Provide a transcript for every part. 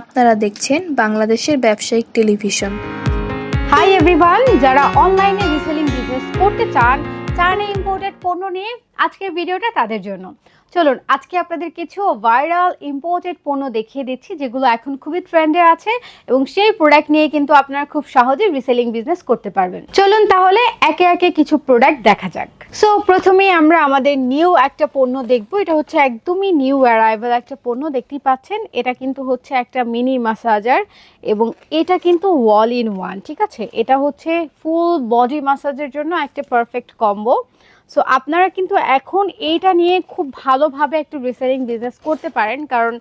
আপনারা দেখছেন বাংলাদেশের ব্যবসায়িক টেলিভিশন। হাই এভরিওয়ান যারা অনলাইনে রিসেলিং বিজনেস করতে চান চান ইম্পোর্টেড পণ্য নিয়ে আজকের ভিডিওটা তাদের জন্য। চলুন, আজকে আপনাদের কিছু ভাইরাল ইম্পোর্টেড পণ্য দেখিয়ে দিচ্ছি, যেগুলো এখন খুবই ট্রেন্ডে আছে এবং সেই প্রোডাক্ট নিয়ে কিন্তু আপনারা খুব সহজে রিসেলিং বিজনেস করতে পারবেন। চলুন তাহলে একে একে কিছু প্রোডাক্ট দেখা যাক। সো প্রথমেই আমরা আমাদের নিউ একটা পণ্য দেখব। এটা হচ্ছে একদমই নিউ অ্যারাইভাল একটা পণ্য, দেখতেই পাচ্ছেন। এটা কিন্তু হচ্ছে একটা মিনি মাসাজার এবং এটা কিন্তু ওয়াল ইন ওয়ান ঠিক আছে? এটা হচ্ছে ফুল বডি মাসাজের জন্য একটা পারফেক্ট কম্বো সো আপনারা কিন্তু এখন এইটা নিয়ে খুব ভালোভাবে একটু রিসেলিং বিজনেস করতে পারেন কারণ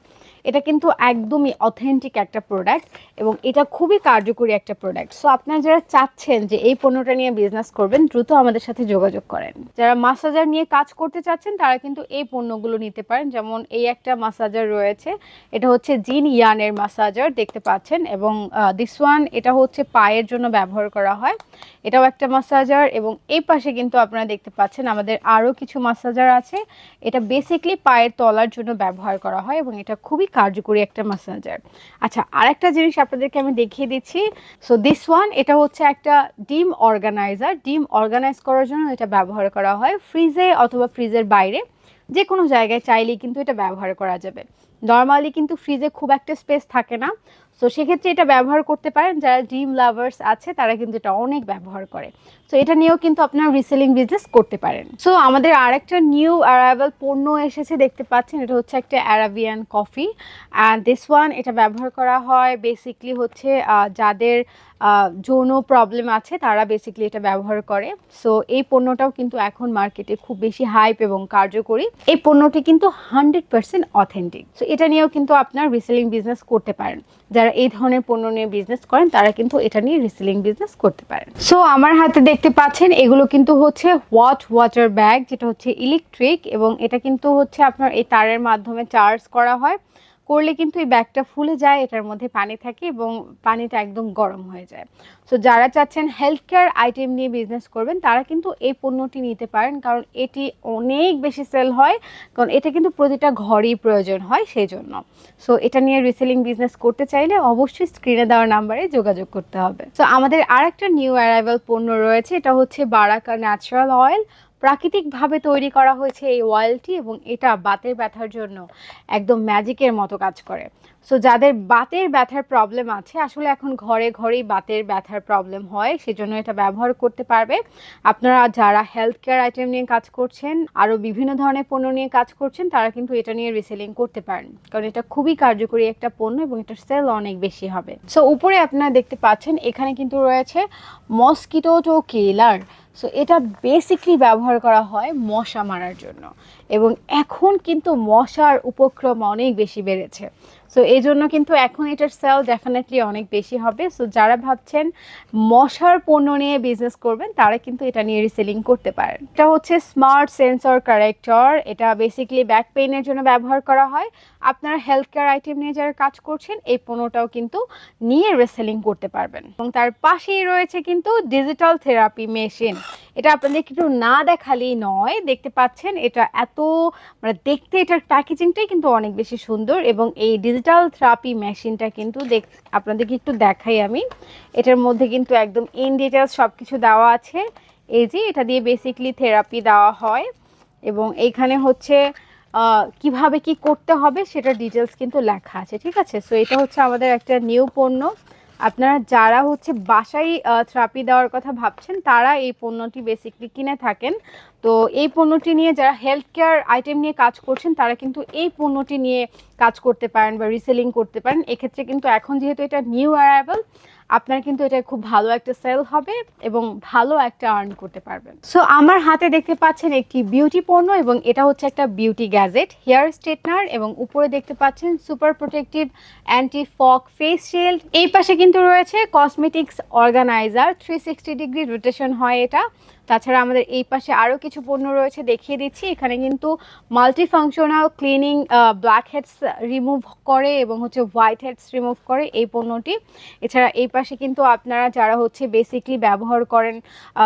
এটা কিন্তু একদমই অথেন্টিক একটা প্রোডাক্ট এবং এটা খুবই কার্যকরী একটা প্রোডাক্ট সো আপনারা যারা চাচ্ছেন যে এই পণ্যটা নিয়ে বিজনেস করবেন, দ্রুত আমাদের সাথে যোগাযোগ করেন। যারা মাসাজার নিয়ে কাজ করতে চাচ্ছেন, তারা কিন্তু এই পণ্যগুলো নিতে পারেন। যেমন এই একটা মাসাজার রয়েছে, এটা হচ্ছে জিন ইয়ানের মাসাজার দেখতে পাচ্ছেন। এবং দিস ওয়ান এটা হচ্ছে পায়ের জন্য ব্যবহার করা হয়। এটাও একটা মাসাজার এবং এই পাশে কিন্তু আপনারা দেখতে পাচ্ছেন আমাদের আরও কিছু মাসাজার আছে। এটা বেসিকলি পায়ের তলার জন্য ব্যবহার করা হয় এবং এটা খুবই কার্যকরী একটা মাসাজার আচ্ছা আর একটা জিনিস আপনাদেরকে আমি দেখিয়ে দিচ্ছি। সো দিস ওয়ান এটা হচ্ছে একটা ডিম অর্গানাইজার। ডিম অর্গানাইজ করার জন্য এটা ব্যবহার করা হয় ফ্রিজে অথবা ফ্রিজের বাইরে। যে কোনো জায়গায় চাইলেই কিন্তু এটা ব্যবহার করা যাবে। নর্মালি কিন্তু ফ্রিজে খুব একটা স্পেস থাকে না। সো সেক্ষেত্রে এটা ব্যবহার করতে পারেন। যারা ডিম লাভার্স আছে, তারা কিন্তু এটা অনেক ব্যবহার করে। সো এটা নিয়েও কিন্তু আপনারা রিসেলিং বিজনেস করতে পারেন। সো আমাদের আরেকটা নিউ অ্যারাইভাল পণ্য এসেছে দেখতে পাচ্ছেন। এটা হচ্ছে একটা Arabian coffee and this one এটা ব্যবহার করা হয় বেসিকলি হচ্ছে যাদের যৌন প্রবলেম আছে, তারা বেসিকলি এটা ব্যবহার করে। সো এই পণ্যটাও কিন্তু এখন মার্কেটে খুব বেশি হাইপ এবং কার্যকরী। এই পণ্যটি কিন্তু হান্ড্রেড পার্সেন্ট অথেন্টিক সো এটা নিয়েও কিন্তু আপনার রিসেলিং বিজনেস করতে পারেন। যারা এই ধরনের পণ্য নিয়ে বিজনেস করেন, তারা কিন্তু এটা নিয়ে রিসেলিং বিজনেস করতে পারেন। সো আমার হাতে দেখতে পাচ্ছেন, এগুলো কিন্তু হচ্ছে ওয়াট ওয়াটার ব্যাগ যেটা হচ্ছে ইলেকট্রিক এবং এটা কিন্তু হচ্ছে আপনার এই তারের মাধ্যমে চার্জ করা হয়। করলে কিন্তু এই ব্যাগটা ফুলে যায়, এটার মধ্যে পানি থাকে এবং পানিটা একদম গরম হয়ে যায়। সো যারা চাচ্ছেন হেলথ কেয়ার আইটেম নিয়ে বিজনেস করবেন, তারা কিন্তু এই পণ্যটি নিতে পারেন কারণ এটি অনেক বেশি সেল হয়, কারণ এটা কিন্তু প্রতিটা ঘরেই প্রয়োজন হয় সেই জন্য সো এটা নিয়ে রিসেলিং বিজনেস করতে চাইলে অবশ্যই স্ক্রিনে দেওয়া নাম্বারে যোগাযোগ করতে হবে। সো আমাদের আর একটা নিউ অ্যারাইভাল পণ্য রয়েছে, এটা হচ্ছে বারাকা ন্যাচারাল অয়েল প্রাকৃতিকভাবে তৈরি করা হয়েছে এই অয়েলটি এবং এটা বাতের ব্যথার জন্য একদম ম্যাজিকের মতো কাজ করে। সো যাদের বাতের ব্যথার প্রবলেম আছে, আসলে এখন ঘরে ঘরেই বাতের ব্যথার প্রবলেম হয়, সেজন্য এটা ব্যবহার করতে পারবে। আপনারা যারা হেলথ কেয়ার আইটেম নিয়ে কাজ করছেন, আরও বিভিন্ন ধরনের পণ্য নিয়ে কাজ করছেন, তারা কিন্তু এটা নিয়ে রিসেলিং করতে পারেন। কারণ এটা খুবই কার্যকরী একটা পণ্য এবং এটার সেল অনেক বেশি হবে। সো উপরে আপনারা দেখতে পাচ্ছেন, এখানে কিন্তু রয়েছে মস্কিটো টো কিলার সো এটা বেসিকলি ব্যবহার করা হয় মশা মারার জন্য। এবং এখন কিন্তু মশার উপক্রম অনেক বেশি বেড়েছে। সো এই জন্য কিন্তু এখন এটার সেল ডেফিনেটলি অনেক বেশি হবে। সো যারা ভাবছেন মশার পণ্য নিয়ে বিজনেস করবেন, তারা কিন্তু এটা নিয়ে রিসেলিং করতে পারেন। এটা হচ্ছে স্মার্ট সেন্সর কারেক্টর এটা বেসিক্যালি ব্যাক পেইনের জন্য ব্যবহার করা হয়। আপনারা হেলথ কেয়ার আইটেম নিয়ে যারা কাজ করছেন, এই পণ্যটাও কিন্তু নিয়ে রিসেলিং করতে পারবেন। এবং তার পাশেই রয়েছে কিন্তু ডিজিটাল থেরাপি মেশিন এটা আপনাদের একটু না দেখালেই নয়, দেখতে পাচ্ছেন এটা এত মানে দেখতে এটার প্যাকেজিংটাই কিন্তু অনেক বেশি সুন্দর এবং এই ডিজিটাল থেরাপি মেশিনটা কিন্তু দেখ, আপনাদেরকে একটু দেখাই আমি। এটার মধ্যে কিন্তু একদম ইন ডিটেলস সব কিছু দেওয়া আছে। এই যে এটা দিয়ে বেসিকলি থেরাপি দেওয়া হয় এবং এইখানে হচ্ছে কীভাবে কি করতে হবে সেটা ডিটেলস কিন্তু লেখা আছে, ঠিক আছে? সো এটা হচ্ছে আমাদের একটা নিউ পণ্য। আপনারা যারা হচ্ছে বাসায় থেরাপি দেওয়ার কথা ভাবছেন, তারা এই পণ্যটি বেসিকলি কিনে থাকেন। তো এই পণ্যটি নিয়ে যারা হেলথ কেয়ার আইটেম নিয়ে কাজ করছেন, তারা কিন্তু এই পণ্যটি নিয়ে কাজ করতে পারেন বা রিসেলিং করতে পারেন। এক্ষেত্রে কিন্তু এখন যেহেতু এটা নিউ অ্যারাইভাল আপনার কিন্তু এটা খুব ভালো একটা সেল হবে এবং ভালো একটা আর্ন করতে পারবেন। সো আমার হাতে দেখতে পাচ্ছেন একটি বিউটি পণ্য এবং এটা হচ্ছে একটা বিউটি গ্যাজেট, হেয়ার স্ট্রেটনার এবং উপরে দেখতে পাচ্ছেন super protective anti fog face shield. এই পাশে কিন্তু রয়েছে cosmetics organiser three sixty degree rotation হয় এটা। তাছাড়া আমাদের এই পাশে আরও কিছু পণ্য রয়েছে, দেখিয়ে দিচ্ছি। এখানে কিন্তু multi functional cleaning blackheads remove করে এবং হচ্ছে হোয়াইট হেডস রিমুভ করে এই পণ্যটি। এছাড়া এই পাশে কিন্তু আপনারা যারা হচ্ছে বেসিকলি ব্যবহার করেন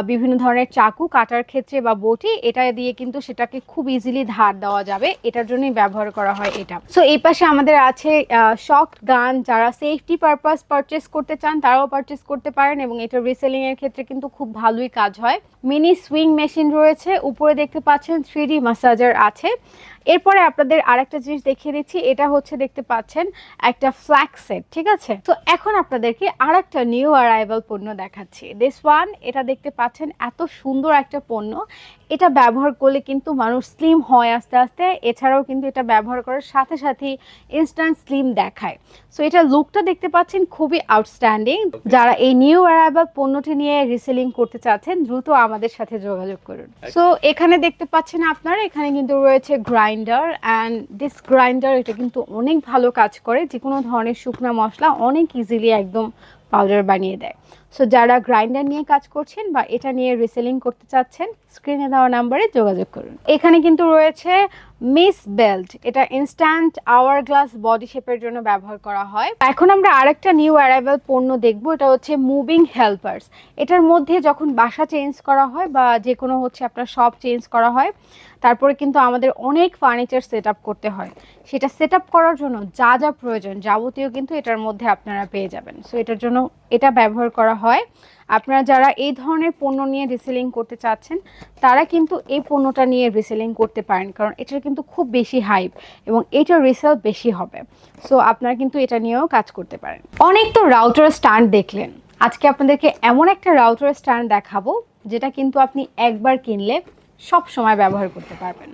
বিভিন্ন ধরনের চাকু কাটার ক্ষেত্রে বা বটি, এটা দিয়ে কিন্তু সেটাকে খুব ইজিলি ধার দেওয়া যাবে। এটার জন্যই ব্যবহার করা হয় এটা। সো এই পাশে আমাদের আছে শক গান। যারা সেফটি পারপাস পারচেস করতে চান, তারাও পারচেস করতে পারেন এবং এটা রিসেলিং এর ক্ষেত্রে কিন্তু খুব ভালোই কাজ হয়। মিনি সুইং মেশিন রয়েছে। উপরে দেখতে পাচ্ছেন থ্রি মাসাজার আছে। এরপরে আপনাদের আরেকটা জিনিস দেখিয়ে দিচ্ছি, এটা হচ্ছে দেখতে পাচ্ছেন একটা ফ্ল্যাগ সেট ঠিক আছে? তো এখন আপনাদেরকে আরেকটা নিউ অ্যারাইভাল পণ্য দেখাচ্ছি। দিস ওয়ান এটা দেখতে পাচ্ছেন এত সুন্দর একটা পণ্য। এটা ব্যবহার করলে কিন্তু মানুষ স্লিম হয় আস্তে আস্তে, এছাড়াও কিন্তু এটা ব্যবহার করার সাথে সাথেই ইনস্ট্যান্ট স্লিম দেখায়। সো এটা লুকটা দেখতে পাচ্ছেন খুবই আউটস্ট্যান্ডিং যারা এই নিউ অ্যারাইভাল পণ্যটি নিয়ে রিসেলিং করতে চাচ্ছেন, দ্রুত আমাদের সাথে যোগাযোগ করুন। সো এখানে দেখতে পাচ্ছেন আপনারা, এখানে কিন্তু রয়েছে গ্রাইন্ডার অ্যান্ড দিস গ্রাইন্ডার এটা কিন্তু অনেক ভালো কাজ করে। যে কোনো ধরনের শুকনা মশলা অনেক ইজিলি একদম পাউডার বানিয়ে দেয়। সো যারা গ্রাইন্ডার নিয়ে কাজ করছেন বা এটা নিয়ে রিসেলিং করতে চাচ্ছেন স্ক্রিনে দেওয়া নাম্বারে যোগাযোগ করুন। এখানে কিন্তু রয়েছে মিস বেল্ট এটা ইনস্ট্যান্ট আওয়ার গ্লাস বডি শেপের জন্য ব্যবহার করা হয়। এখন আমরা আরেকটা নিউ অ্যারাইভাল পণ্য দেখব। এটা হচ্ছে মুভিং হেল্পার্স এটার মধ্যে যখন বাসা চেঞ্জ করা হয় বা যে কোনো হচ্ছে আপনার শপ চেঞ্জ করা হয়, তারপরে কিন্তু আমাদের অনেক ফার্নিচার সেট করতে হয়। সেটা সেট করার জন্য যা যা প্রয়োজন, যাবতীয় কিন্তু এটার মধ্যে আপনারা পেয়ে যাবেন। সো এটার জন্য এটা ব্যবহার করা হয়। আপনারা যারা এই ধরনের পণ্য নিয়ে রিসেলিং করতে চাচ্ছেন, তারা কিন্তু এই পণ্যটা নিয়ে রিসেলিং করতে পারেন, কারণ এটার কিন্তু খুব বেশি হাইপ এবং এটার রিসেল বেশি হবে। সো আপনারা কিন্তু এটা নিয়েও কাজ করতে পারেন। অনেক তো রাউটার স্ট্যান্ড দেখলেন। আজকে আপনাদেরকে এমন একটা রাউটার স্ট্যান্ড দেখাবো, যেটা কিন্তু আপনি একবার কিনলে সব সময় ব্যবহার করতে পারবেন।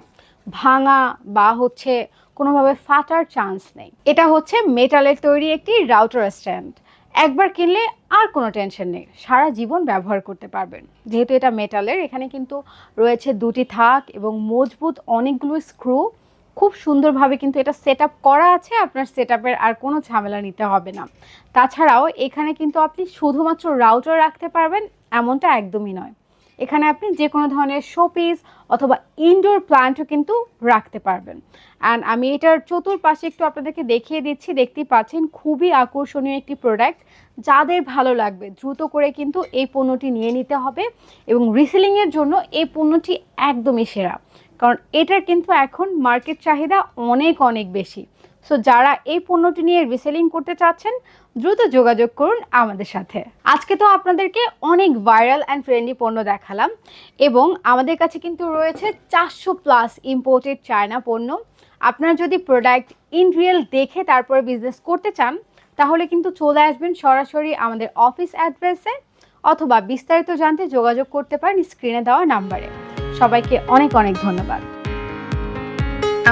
ভাঙা বা হচ্ছে কোনোভাবে ফাটার চান্স নেই। এটা হচ্ছে মেটালের তৈরি একটি রাউটার স্ট্যান্ড একবার কিনলে আর কোনো টেনশন নেই। সারা জীবন ব্যবহার করতে পারবেন। যেহেতু এটা মেটালের, এখানে কিন্তু রয়েছে দুটি থাক এবং মজবুত অনেকগুলো স্ক্রু খুব সুন্দরভাবে কিন্তু এটা সেট করা আছে, আপনার সেট আর কোনো ঝামেলা নিতে হবে না। তাছাড়াও এখানে কিন্তু আপনি শুধুমাত্র রাউটার রাখতে পারবেন, এমনটা একদমই নয়। এখানে আপনি যে কোনো ধরনের শোপিস অথবা ইনডোর প্লান্টও কিন্তু রাখতে পারবেন। অ্যান্ড আমি এটার চতুর্পাশে একটু আপনাদেরকে দেখিয়ে দিচ্ছি, দেখতেই পাচ্ছেন খুবই আকর্ষণীয় একটি প্রোডাক্ট যাদের ভালো লাগবে। দ্রুত করে কিন্তু এই পণ্যটি নিয়ে নিতে হবে এবং রিসেলিংয়ের জন্য এই পণ্যটি একদমই সেরা। কারণ এটার কিন্তু এখন মার্কেট চাহিদা অনেক অনেক বেশি। সো যারা এই পণ্যটি নিয়ে রিসেলিং করতে চাচ্ছেন, দ্রুত যোগাযোগ করুন আমাদের সাথে। আজকে তো আপনাদেরকে অনেক ভাইরাল অ্যান্ড ফ্রেন্ডলি পণ্য দেখালাম এবং আমাদের কাছে কিন্তু রয়েছে চারশো প্লাস ইম্পোর্টেড চায়না পণ্য। আপনারা যদি প্রোডাক্ট ইন রিয়েল দেখে তারপরে বিজনেস করতে চান, তাহলে কিন্তু চলে আসবেন সরাসরি আমাদের অফিস অ্যাড্রেসে অথবা বিস্তারিত জানতে যোগাযোগ করতে পারেন স্ক্রিনে দেওয়া নাম্বারে সবাইকে অনেক অনেক ধন্যবাদ।